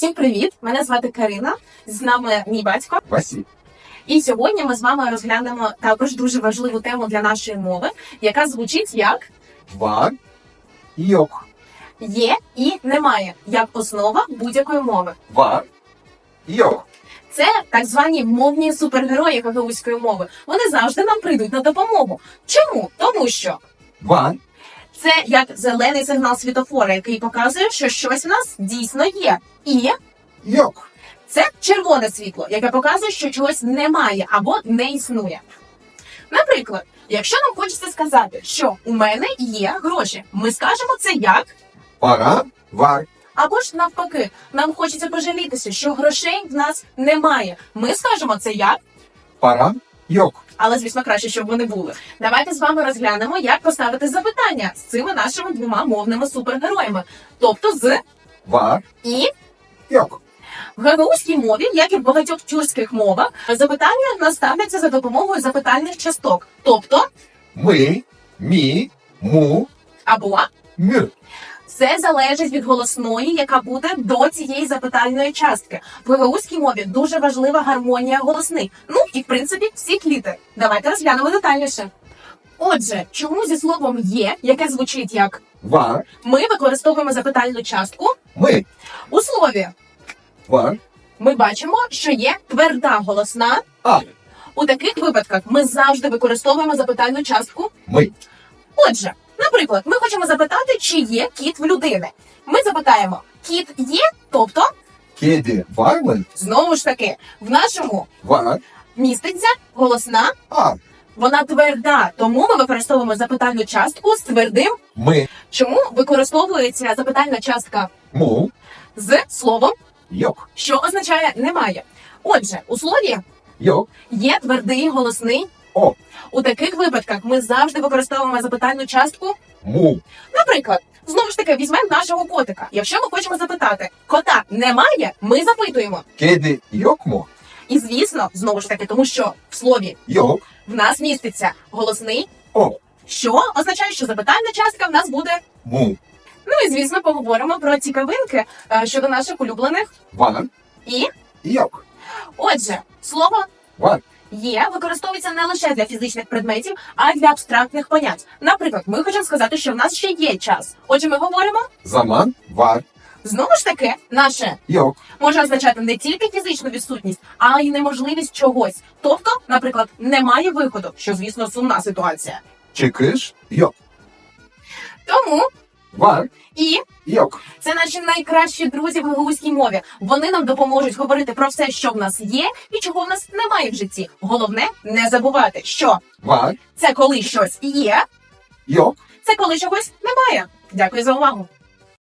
Всім привіт! Мене звати Карина. З нами мій батько. Василь. І сьогодні ми з вами розглянемо також дуже важливу тему для нашої мови, яка звучить як Два. Йок. є і немає, як основа будь-якої мови. Два. Йок. Це так звані мовні супергерої гагаузької мови. Вони завжди нам прийдуть на допомогу. Чому? Тому що Два. Це як зелений сигнал світофора, який показує, що щось в нас дійсно є. І Йок. Це червоне світло, яке показує, що чогось немає або не існує. Наприклад, якщо нам хочеться сказати, що у мене є гроші, ми скажемо це як, Пара. Вар. або ж навпаки, нам хочеться пожалітися, що грошей в нас немає. Ми скажемо це як, Пара. Йок. але звісно краще, щоб вони були. Давайте з вами розглянемо, як поставити запитання з цими нашими двома мовними супергероями, тобто з Вар. і. Йок. В гагаузькій мові, як і в багатьох тюркських мовах, запитання наставляться за допомогою запитальних часток, тобто Ми. Мі. Му. або Мир. Це залежить від голосної, яка буде до цієї запитальної частки. В гагаузькій мові дуже важлива гармонія голосних. Ну і в принципі всі клітери. Давайте розглянемо детальніше. Отже, чому зі словом є, яке звучить як Вар. ми використовуємо запитальну частку Ми. у слові. Вар. Ми бачимо, що є тверда голосна. А. У таких випадках ми завжди використовуємо запитальну частку Ми. Отже, наприклад, ми хочемо запитати, чи є кіт в людини. Ми запитаємо, кіт є, тобто, Кеді. Вармен. знову ж таки, в нашому Вар. міститься голосна, А. вона тверда, тому ми використовуємо запитальну частку з твердим. Ми. Чому використовується запитальна частка Му. з словом, Йок. що означає немає? Отже, у слові Йок. є твердий голосний. О. У таких випадках ми завжди використовуємо запитальну частку Му. Наприклад, знову ж таки, візьмемо нашого котика. Якщо ми хочемо запитати, кота немає, ми запитуємо. Кеді. Йокмо. І звісно, знову ж таки, тому що в слові Йок. в нас міститься голосний, О. що означає, що запитальна частка в нас буде. Му. Ну і звісно, поговоримо про цікавинки е, щодо наших улюблених. Вар. І Йок. отже, слово Вар. Є використовується не лише для фізичних предметів, а й для абстрактних понять. Наприклад, ми хочемо сказати, що в нас ще є час. Отже, ми говоримо Заман. Вар. знову ж таки, наше Йок. може означати не тільки фізичну відсутність, а й неможливість чогось. Тобто, наприклад, немає виходу, що звісно сумна ситуація. Чекиш. Йок. Тому Вар. і Йок. це наші найкращі друзі в гагаузькій мові. Вони нам допоможуть говорити про все, що в нас є, і чого в нас немає в житті. Головне не забувати, що Вар. це коли щось є, Йок. це коли чогось немає. Дякую за увагу.